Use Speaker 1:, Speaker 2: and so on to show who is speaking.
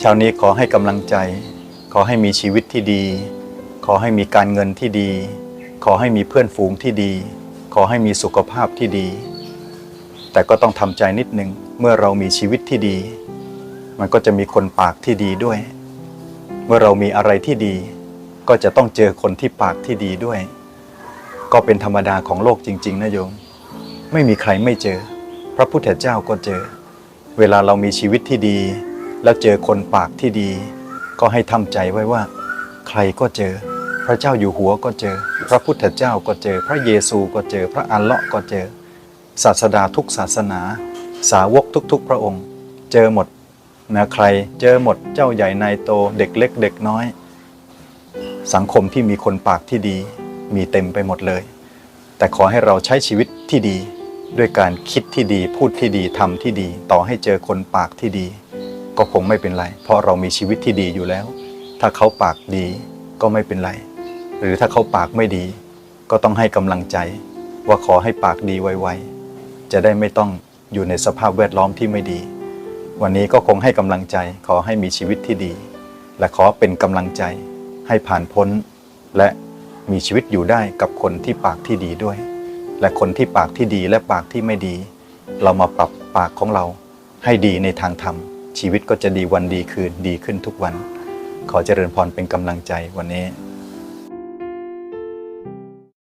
Speaker 1: เช้านี้ขอให้กำลังใจ ขอให้มีชีวิตที่ดี ขอให้มีการเงินที่ดี ขอให้มีเพื่อนฝูงที่ดี ขอให้มีสุขภาพที่ดี แต่ก็ต้องทำใจนิดนึงเมื่อเรามีชีวิตที่ดี มันก็จะมีคนปากที่ดีด้วย เมื่อเรามีอะไรที่ดี ก็จะต้องเจอคนที่ปากที่ดีด้วย ก็เป็นธรรมดาของโลกจริง ๆนะโยม ไม่มีใครไม่เจอ พระพุทธเจ้าก็เจอ เวลาเรามีชีวิตที่ดี แล้วเจอคนปากที่ดี ก็ให้ทำใจไว้ว่า ใครก็เจอ พระเจ้าอยู่หัวก็เจอ พระพุทธเจ้าก็เจอ พระเยซูก็เจอ พระอัลเลาะห์ก็เจอ ศาสดาทุกศาสนา สาวกทุกๆ พระองค์ เจอหมดนะใครเจอหมดเจ้าใหญ่นายโตเด็กเล็กเด็กน้อย สังคมที่มีคนปากที่ดี มีเต็มไปหมดเลย แต่ขอให้เราใช้ชีวิตที่ดี ด้วยการคิดที่ดีพูดที่ดีทำที่ดี ต่อให้เจอคนปากที่ดี ก็คงไม่เป็นไร เพราะเรามีชีวิตที่ดีอยู่แล้ว ถ้าเขาปากดีก็ไม่เป็นไร หรือถ้าเขาปากไม่ดี ก็ต้องให้กำลังใจ ว่าขอให้ปากดีไวๆจะได้ไม่ต้องอยู่ในสภาพแวดล้อมที่ไม่ดี วันนี้ก็คงให้กำลังใจ ขอให้มีชีวิตที่ดี และขอเป็นกำลังใจ ให้ผ่านพ้น และมีชีวิตอยู่ได้กับคนที่ปากที่ดีด้วย และคนที่ปากที่ดีและปากที่ไม่ดี เรามาปรับปากของเราให้ดีในทางธรรม ชีวิตก็จะดีวันดีคืนดีขึ้นทุกวัน ขอเจริญพรเป็นกำลังใจวันนี้